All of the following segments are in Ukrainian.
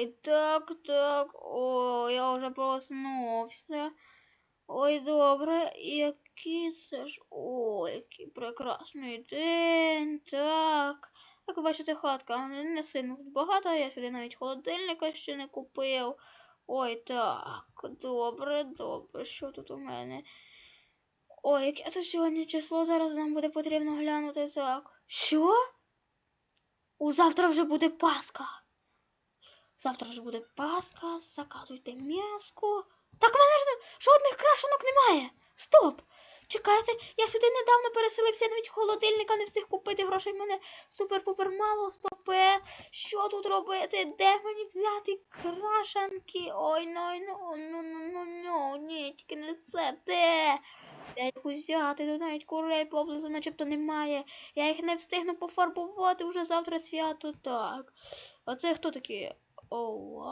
Ой, так, так. Ой, я вже проснувся. Ой, добре, який це ж. Ой, який прекрасний день. Так. Як ви бачите, хатка не, сильно тут багата, я сюди навіть холодильника ще не купив. Ой, так, добре, добре. Що тут у мене? Ой, яке тут сьогодні число зараз нам буде потрібно глянути так. Що? У завтра вже буде Пасха. Завтра вже буде Пасха, заказуйте м'яско. Так в мене ж жодних крашенок немає. Стоп! Чекайте, я сюди недавно переселився, навіть холодильника не встиг купити грошей. мене супер-пупер мало стопе. Що тут робити? Де мені взяти крашанки? Ой, ну, ну, ну, ну, ну, ну, ні, тільки не це. Де? Де їх узяти? Тут навіть курей поблизу начебто немає. Я їх не встигну пофарбувати вже завтра свято. Так. А це хто такі? Оу.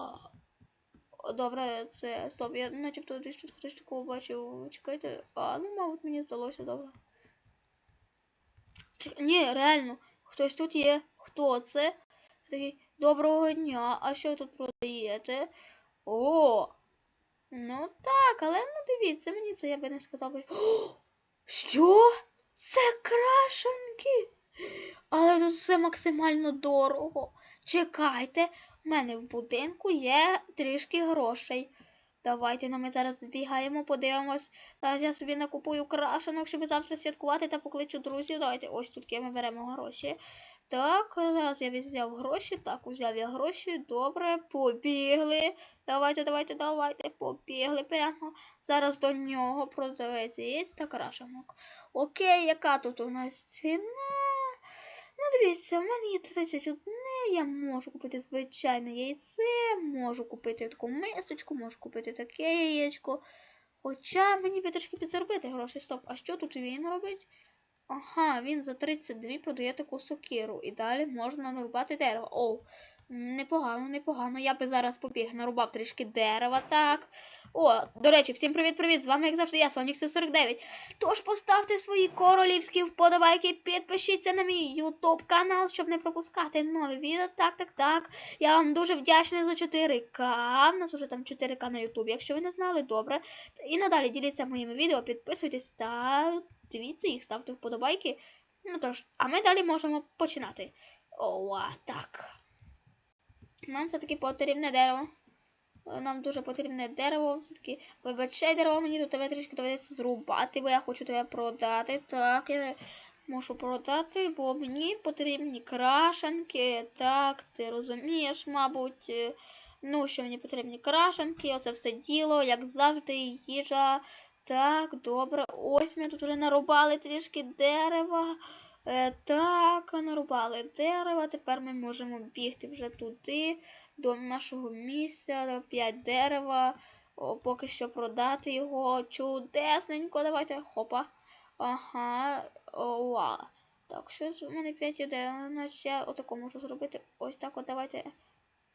Добре, це стоп, я начебто десь тут хтось такого бачив. Чекайте. А, ну, мабуть, мені здалося добре. Чи- Ні, реально, хтось тут є. Хто це? Такий, доброго дня, а що ви тут продаєте? О! Ну так, але ну дивіться, мені це я би не сказав. О! Що? Це крашенки? Але тут все максимально дорого. Чекайте, в мене в будинку є трішки грошей. Давайте ну, ми зараз збігаємо, подивимось. Зараз я собі накупую крашенок, щоб завтра святкувати та покличу друзів. Давайте ось тут ми беремо гроші. Так, зараз я взяв гроші. Так, взяв я гроші. Добре, побігли. Давайте, давайте, давайте, побігли прямо. Зараз до нього продавець яєць та крашенок. Окей, яка тут у нас ціна? Ну, дивіться, в мене є 31, я можу купити звичайне яйце, можу купити таку мисочку, можу купити таке яєчко. Хоча мені би трошки підзаробити гроші. Стоп, а що тут він робить? Ага, він за 32 продає таку сокиру. І далі можна нарубати дерево. Оу, непогано, непогано. Я би зараз побіг, нарубав трішки дерева, так. О, до речі, всім привіт-привіт! З вами, як завжди, я, Сонік 49. Тож поставте свої королівські вподобайки, підпишіться на мій YouTube канал, щоб не пропускати нові відео. Так, так, так. Я вам дуже вдячна за 4К. У нас уже там 4К на YouTube, якщо ви не знали, добре. І надалі діліться моїми відео, підписуйтесь та дивіться їх, ставте вподобайки. Ну тож, а ми далі можемо починати. О, так. Нам все-таки потрібне дерево. Нам дуже потрібне дерево. Все-таки вибачай дерево, мені тут тебе трішки доведеться зрубати, бо я хочу тебе продати. Так, я можу продати, бо мені потрібні крашенки. Так, ти розумієш, мабуть. Е, Ну, що мені потрібні крашенки, оце все діло, як завжди, їжа. Так, добре. Ось ми тут вже нарубали трішки дерева. Е, так, нарубали дерева. Тепер ми можемо бігти вже туди, до нашого місця. П'ять дерева. О, поки що продати його. Чудесненько. Давайте. Хопа. Ага. О. Так, що у мене 5 ідей. Значить, я отако можу зробити. Ось так от давайте.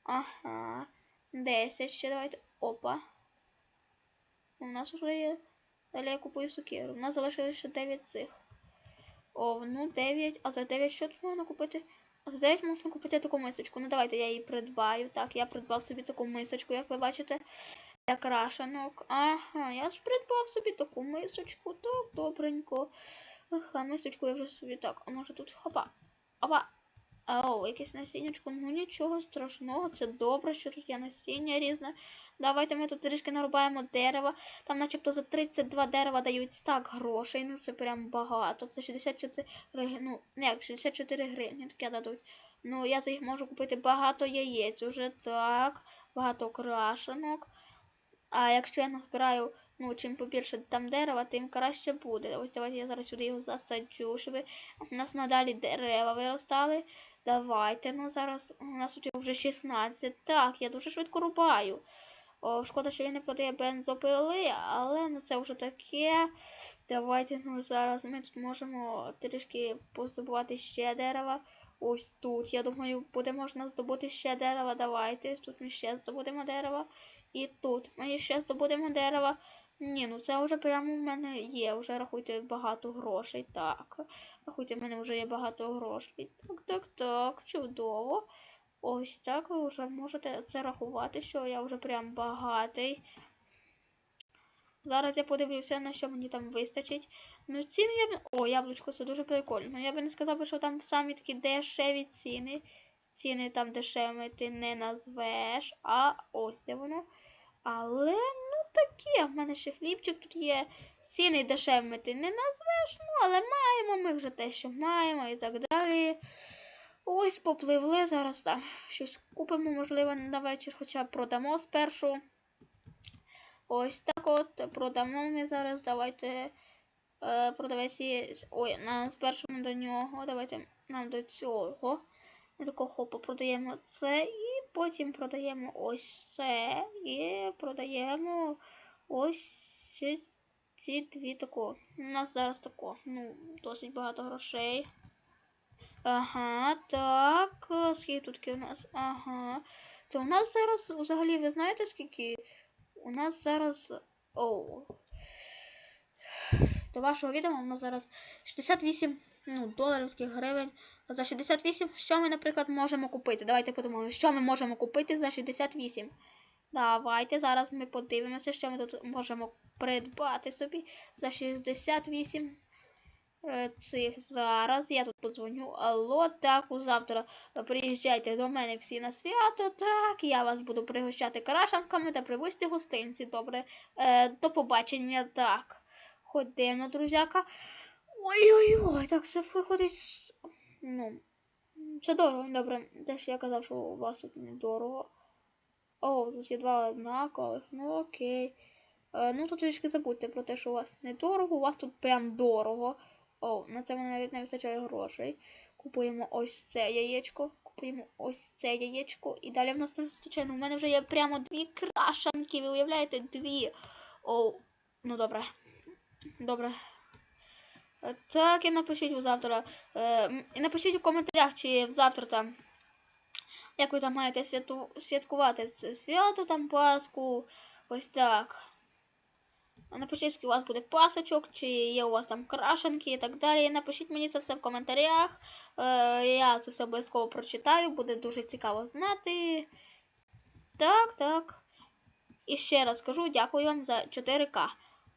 Ага. 10 ще давайте. Опа. У нас вже є. Далі я купую сукеру. У нас залишилося ще 9 цих. О, ну 9. А за 9 що тут можна купити? А за 9 можна купити таку мисочку. Ну давайте я її придбаю. Так, я придбав собі таку мисочку, як ви бачите. Для крашенок. Ага, я ж придбав собі таку мисочку. Так, добренько. Ага, мисочку я вже собі так. А може тут хопа. Опа. Оу, якесь насіннячко. Ну нічого страшного, це добре, що тут є насіння різне. Давайте ми тут трішки нарубаємо дерева. Там начебто за 32 дерева дають так грошей. Ну це прям багато. Це 64 гривні. Ну, не як 64 гривні таке дадуть. Ну, я за їх можу купити багато яєць уже так. Багато крашенок. А якщо я назбираю, ну, чим побільше там дерева, тим краще буде. Ось давайте я зараз сюди його засаджу, щоб у нас надалі дерева виростали. Давайте, ну зараз у нас тут вже 16. Так, я дуже швидко рубаю. О, шкода, що він не продає бензопили, але ну це вже таке. Давайте ну зараз ми тут можемо трішки поздобувати ще дерева. Ось тут. Я думаю, буде можна здобути ще дерева. Давайте. Тут ми ще здобудемо дерева. І тут ми ще здобудемо дерева. Ні, ну це вже прямо в мене є. Вже рахуйте багато грошей. Так. Рахуйте, в мене вже є багато грошей. Так, так, так, чудово. Ось так ви вже можете це рахувати, що я вже прям багатий. Зараз я подивлюся, на що мені там вистачить. Ну, ціни я б. О, яблучко, це дуже прикольно. Ну, я би не сказав, що там самі такі дешеві ціни. Ціни там дешевими ти не назвеш. А ось де воно. Але, ну таке, в мене ще хлібчик тут є. Ціни дешевими ти не назвеш, ну, але маємо ми вже те, що маємо і так далі. Ось попливли. Зараз там щось купимо, можливо, на вечір, хоча б продамо спершу. Ось так от продамо ми зараз. Давайте е, продавець є. Ой, нам спершу до нього. Давайте нам до цього. Ми такого хопа продаємо це і потім продаємо ось це. І продаємо ось ці, ці дві тако. У нас зараз тако. Ну, досить багато грошей. Ага, так. Скільки тут у нас? Ага. То у нас зараз взагалі, ви знаєте, скільки? У нас зараз. Оу. До вашого відома у нас зараз 68 ну, доларівських гривень. За 68, що ми, наприклад, можемо купити? Давайте подумаємо, що ми можемо купити за 68. Давайте зараз ми подивимося, що ми тут можемо придбати собі за 68 е, цих зараз. Я тут подзвоню. Алло, так, у завтра приїжджайте до мене всі на свято. Так, я вас буду пригощати карашанками та привозьте гостинці. Добре. Е, до побачення, так. Ходино, друзяка. Ой-ой-ой, так це виходить. Ну, це дорого, добре. Що я казав, що у вас тут недорого. О, тут є два однакових. Ну окей. Е, ну тут трішки забудьте про те, що у вас недорого, у вас тут прям дорого. О, на це мене навіть не вистачає грошей. Купуємо ось це яєчко. Купуємо ось це яєчко. І далі в нас не вистачає. Ну, у мене вже є прямо дві крашанки. Ви уявляєте? Дві. О, ну добре. Добре. Е, Так, і напишіть завтра. Е, і напишіть у коментарях, чи завтра там. Як ви там маєте святкувати це свято, там Пасху. Ось так. Напишіть, скільки у вас буде пасочок, чи є у вас там крашенки і так далі. Напишіть мені це все в коментарях. Е, я це все обов'язково прочитаю, буде дуже цікаво знати. Так, так. І ще раз кажу, дякую вам за 4К.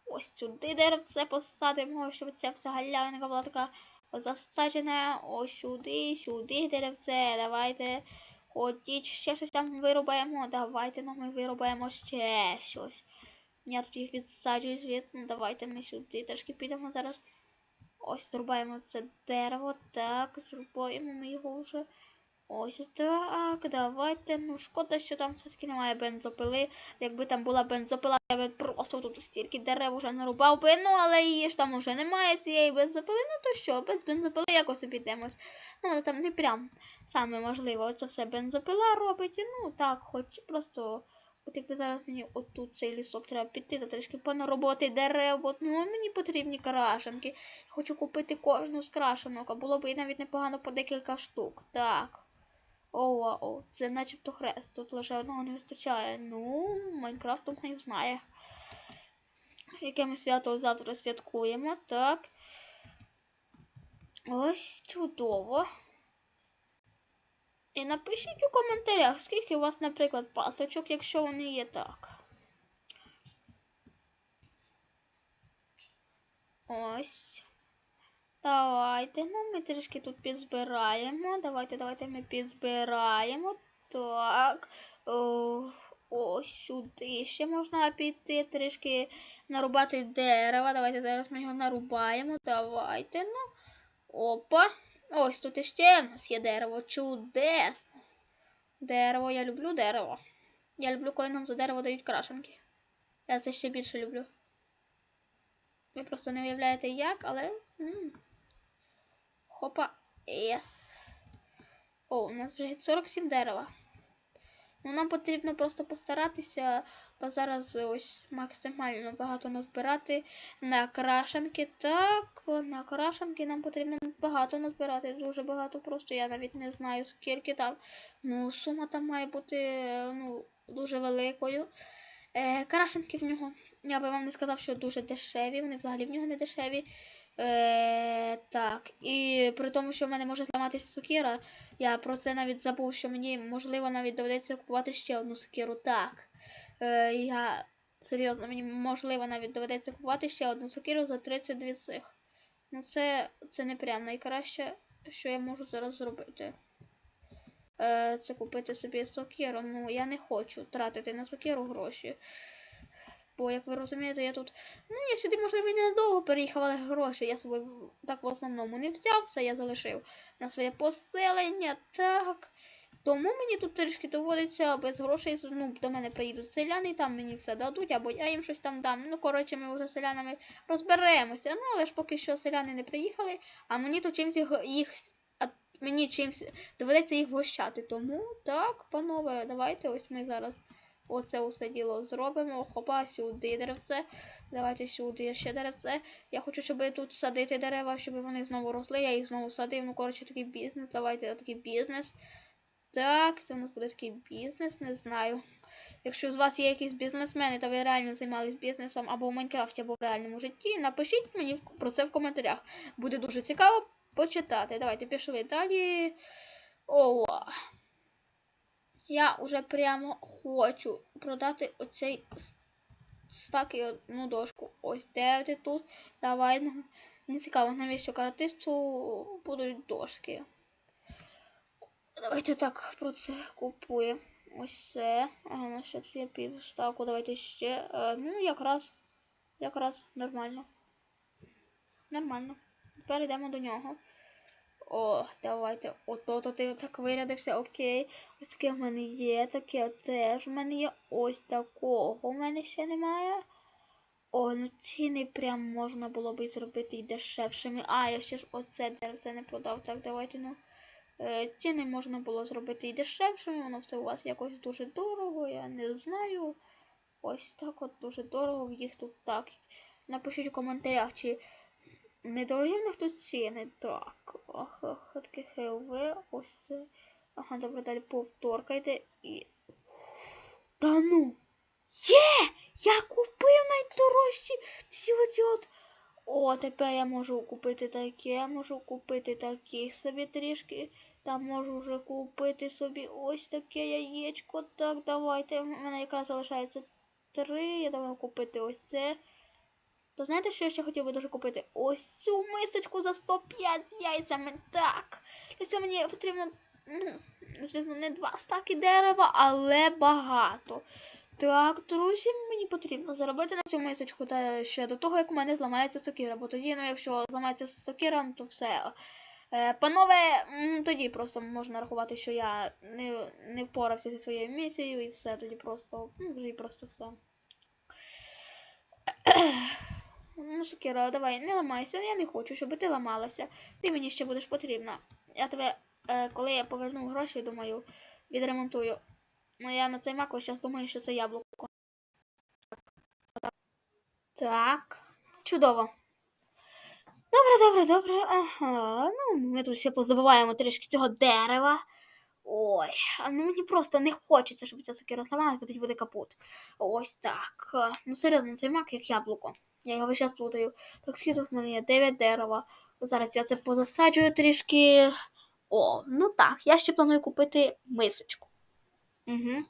Ось сюди деревце посадимо, щоб ця вся галявинка була така засаджена. Ось сюди, сюди деревце. Давайте. Ходіть, ще щось там вирубаємо. Давайте ну, ми вирубаємо ще щось. Я тут їх відсаджую, звісно. Давайте ми сюди трошки підемо зараз. Ось зрубаємо це дерево. Так, зрубаємо ми його вже. Ось так. Давайте. Ну, шкода, що там все-таки немає бензопили. Якби там була бензопила, я би просто тут стільки дерев вже нарубав би. Ну, але її ж там вже немає цієї бензопили. Ну то що, без бензопили якось обійдемось. Ну, але там не прям саме можливо. Це все бензопила робить. Ну так, хоч просто. От якби зараз мені отут цей лісок треба піти та трішки понароботи дерев, бо ну, мені потрібні крашенки. Я хочу купити кожну з крашенок, а було б і навіть непогано по декілька штук. Так. О, о, це начебто хрест. Тут лише одного не вистачає. Ну, Майнкрафт думаю, знає. Яке ми свято завтра святкуємо, так. Ось чудово. І напишіть у коментарях, скільки у вас, наприклад, пасочок, якщо вони є так. Ось. Давайте, ну ми трішки тут підзбираємо. Давайте, давайте ми підзбираємо. Так. О, ось сюди ще можна піти, трішки нарубати дерева. Давайте зараз ми його нарубаємо. Давайте, ну. Опа. Ось тут іще в нас є дерево. Чудесно. Дерево, я люблю дерево. Я люблю, коли нам за дерево дають крашенки. Я це ще більше люблю. Ви просто не уявляєте як, але. Хопа. Єс. О, у нас вже 47 дерева. Ну, нам потрібно просто постаратися та зараз ось максимально багато назбирати на крашенки. Так, на крашенки нам потрібно багато назбирати. Дуже багато просто. Я навіть не знаю, скільки там. Ну, сума там має бути ну, дуже великою. Е, крашенки в нього, я би вам не сказав, що дуже дешеві. Вони взагалі в нього не дешеві. Е, так, і при тому, що в мене може зламатися сокира, я про це навіть забув, що мені можливо навіть доведеться купувати ще одну сокиру. Так. Е, я серйозно, мені можливо навіть доведеться купувати ще одну сокиру за 32 цих. Ну це, це не прям найкраще, що я можу зараз зробити. Е, це купити собі сокиру. Ну, я не хочу тратити на сокиру гроші. Бо, як ви розумієте, я тут. Ну, я сюди, можливо, і ненадовго переїхав, але гроші я собі в- так в основному не взяв, все я залишив на своє поселення. Так. Тому мені тут трішки доводиться без грошей. Ну, до мене приїдуть селяни, там мені все дадуть, або я їм щось там дам. Ну, коротше, ми вже з селянами розберемося. Ну, але ж поки що селяни не приїхали, а мені тут чимсь їх, їх мені чимсь доведеться їх вгощати. Тому так, панове, давайте ось ми зараз оце усе діло зробимо. Хопа, сюди деревце. Давайте сюди ще деревце. Я хочу, щоб тут садити дерева, щоб вони знову росли. Я їх знову садив. Ну, коротше, такий бізнес. Давайте такий бізнес. Так, це у нас буде такий бізнес, не знаю. Якщо з вас є якісь бізнесмени, та ви реально займались бізнесом або в Майнкрафті, або в реальному житті, напишіть мені про це в коментарях. Буде дуже цікаво почитати. Давайте пішли далі. О. Я вже прямо хочу продати оцей стак і одну дошку. Ось де ти тут. Давай. ну, Не цікаво, навіщо каратисту будуть дошки. Давайте так про це купуємо. Ось це. Ага, у ще тут є півставку. Давайте ще. Ну, якраз. Якраз нормально. Нормально. Тепер йдемо до нього. О, давайте. Ото то ти так вирядився, окей. Ось таке в мене є, таке теж в мене є. Ось такого в мене ще немає. О, ну ціни прям можна було би зробити і дешевшими. А, я ще ж оце деревце не продав. Так, давайте, ну. Е, ціни можна було зробити і дешевшими, воно все у вас якось дуже дорого, я не знаю. Ось так от дуже дорого, в їх тут так. Напишіть у коментарях, чи не дорогі в тут ціни. Так. Ах, таке ХЛВ, ось це. Ага, добре, далі повторкайте і. Та ну! Є! Я купив найдорожчі всі оці от. О, тепер я можу купити таке, можу купити таких собі трішки. Та можу вже купити собі ось таке яєчко. Так, давайте. У мене якраз залишається три. Я думаю купити ось це. Та знаєте, що я ще хотів би дуже купити? Ось цю мисочку за 105 з яйцями. Так. І це мені потрібно, ну, звісно, не два стаки дерева, але багато. Так, друзі, мені потрібно заробити на цю мисочку та ще до того, як у мене зламається сокира. Бо тоді, ну, якщо зламається сокира, то все. Е, панове, тоді просто можна рахувати, що я не, не впорався зі своєю місією і все, тоді просто, ну, вже і просто все. Ну, Сокира, давай, не ламайся, я не хочу, щоб ти ламалася. Ти мені ще будеш потрібна. Я тебе, е, коли я поверну гроші, думаю, відремонтую. Ну, я на цей мак зараз думаю, що це яблуко. Так, чудово. Добре, добре, добре. Ага. Ну, ми тут ще позабуваємо трішки цього дерева. Ой, ну мені просто не хочеться, щоб ця сокира зламалась, бо тоді буде капут. Ось так. Ну, серйозно, цей мак як яблуко. Я його весь час плутаю. Так, скільки мене є 9 дерева. Зараз я це позасаджую трішки. О, ну так, я ще планую купити мисочку. Угу.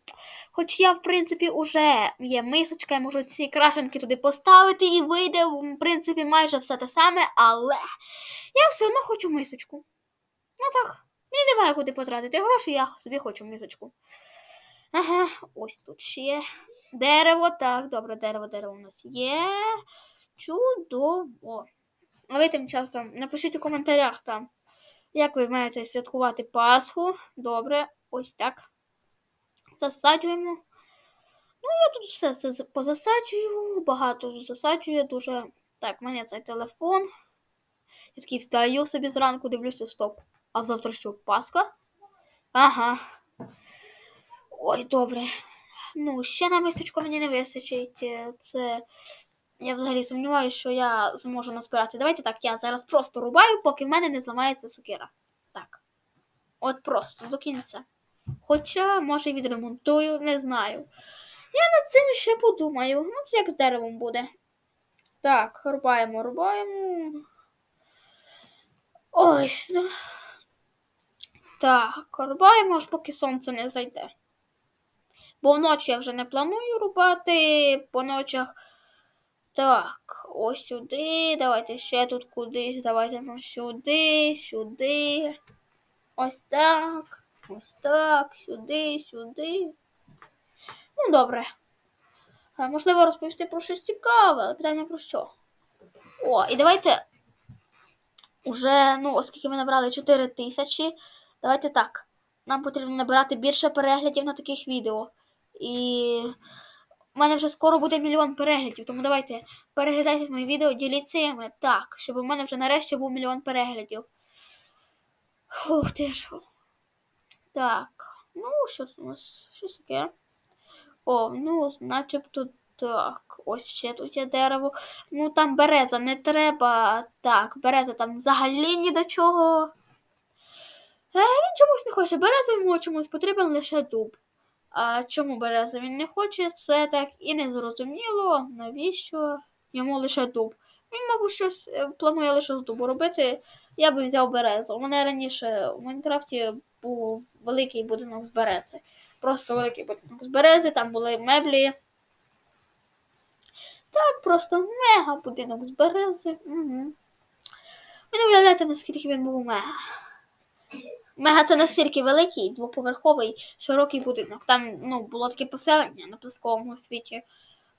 Хоч я, в принципі, уже є мисочка, я можу ці крашенки туди поставити і вийде, в принципі, майже все те саме, але я все одно хочу мисочку. Ну так, мені немає куди потратити гроші, я собі хочу мисочку. Ага, ось тут ще дерево. Так, добре, дерево, дерево у нас є. Чудово. А ви тим часом напишіть у коментарях там, як ви маєте святкувати Пасху. Добре, ось так засаджуємо. Ну, я тут все це позасаджую, багато засаджую, дуже. Так, в мене цей телефон. Я такий встаю собі зранку, дивлюся, стоп. А завтра що, Пасха? Ага. Ой, добре. Ну, ще на мисочку мені не вистачить. е, Це. Я взагалі сумніваюся, що я зможу назбирати. Давайте так, я зараз просто рубаю, поки в мене не зламається сокира. Так. От просто до кінця. Хоча, може, відремонтую, не знаю. Я над цим ще подумаю. Ну, це як з деревом буде. Так, рубаємо, рубаємо. Ось. Так, рубаємо, аж поки сонце не зайде. Бо вночі я вже не планую рубати по ночах. Так, ось сюди. Давайте ще тут кудись. Давайте ну, сюди, сюди. Ось так. Ось так, сюди, сюди. Ну, добре. Е, Можливо, розповісти про щось цікаве, але питання про що? О, і давайте. Уже, ну, оскільки ми набрали 4 тисячі, давайте так. Нам потрібно набирати більше переглядів на таких відео. І у мене вже скоро буде мільйон переглядів, тому давайте переглядайте мої відео, діліться їми так, щоб у мене вже нарешті був мільйон переглядів. Ух ти ж. Так, ну, що тут у нас? Щось таке. О, ну, начебто так. Ось ще тут є дерево. Ну там береза не треба. Так, береза там взагалі ні до чого. Е, він чомусь не хоче. Береза йому чомусь потрібен лише дуб. А чому береза він не хоче, це так і не зрозуміло, навіщо йому лише дуб. Він, мабуть, щось е, планує лише з дубу робити. Я би взяв березу. У мене раніше у Майнкрафті був великий будинок з берези. Просто великий будинок з берези, там були меблі. Так, просто мега будинок з берези. Угу. Ви не уявляєте, наскільки він був мега. Мега це настільки великий, двоповерховий, широкий будинок. Там ну, було таке поселення на пісковому світі.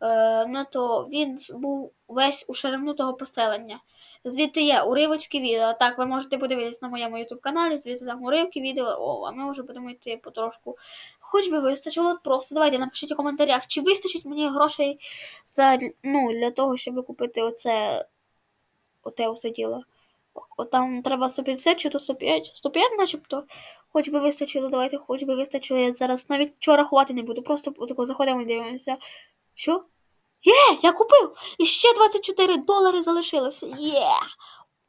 Е, ну то він був весь у ширину того поселення. Звідти є уривочки відео. Так, ви можете подивитись на моєму ютуб каналі, звідти там уривки відео. О, а ми вже будемо йти потрошку. Хоч би вистачило просто. Давайте напишіть у коментарях, чи вистачить мені грошей за, ну, для того, щоб купити оце, оте усе діло. Там треба 150 чи то 105. 105 начебто. Хоч би вистачило, давайте, хоч би вистачило. Я зараз навіть нічого рахувати не буду. Просто отако заходимо і дивимося. Що? Є, я купив! І ще 24 долари залишилося. Є!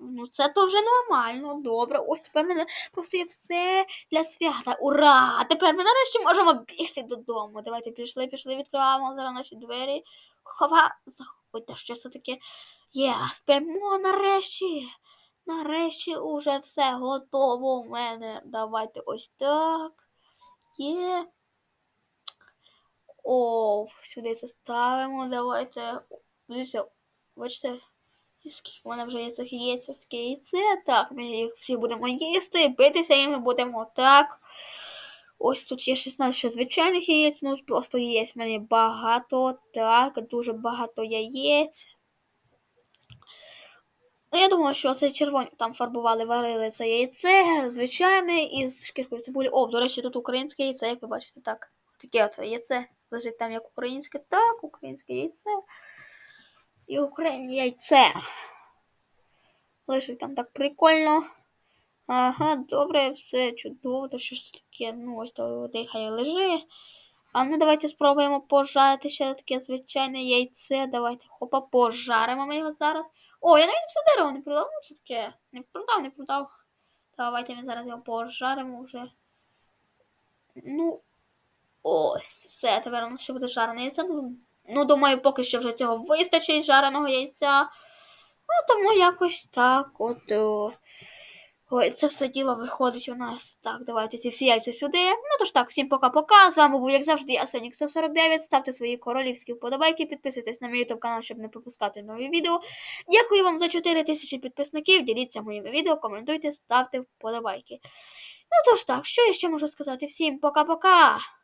Ну, це то вже нормально, добре. Ось тепер мене просто є все для свята. Ура! Тепер ми нарешті можемо бігти додому. Давайте пішли, пішли, відкриваємо зараз наші двері. Хова, заходьте, що це таке. Є, спимо нарешті. Нарешті уже все готово у мене. Давайте ось так. Є. О, сюди це ставимо. Давайте. Дивіться, бачите, скільки в мене вже є цих ось таке яйце. Так, ми їх всі будемо їсти, битися і ми будемо так. Ось тут є 16 ще звичайних яєць, ну просто яєць в мене багато. Так, дуже багато яєць. Ну, я думала, що це червоні там фарбували, варили це яйце, звичайне, із шкіркою цибулі. О, до речі, тут українське яйце, як ви бачите, так. Таке от яйце. Лежить там як українське, так, українське яйце. І українське яйце. Лежить там так прикольно. Ага, добре, все чудово, то щось таке, ну ось то дихає лежи. А ну давайте спробуємо пожарити ще таке звичайне яйце. Давайте хопа, пожаримо ми його зараз. О, я навіть все дерево не продав, ну це таке. Не продав, не продав. Давайте ми зараз його пожаримо вже. Ну, ось, все, тепер воно ще буде жарене яйце. Ну, Ну, думаю, поки що вже цього вистачить жареного яйця. Ну, тому якось так от. О, ой, це все діло виходить у нас. Так, давайте ці всі яйця сюди. Ну тож так, всім пока-пока. З вами був, як завжди, я Сонік 149. Ставте свої королівські вподобайки, підписуйтесь на мій YouTube канал, щоб не пропускати нові відео. Дякую вам за 4 тисячі підписників. Діліться моїми відео, коментуйте, ставте вподобайки. Ну тож так, що я ще можу сказати? Всім пока-пока!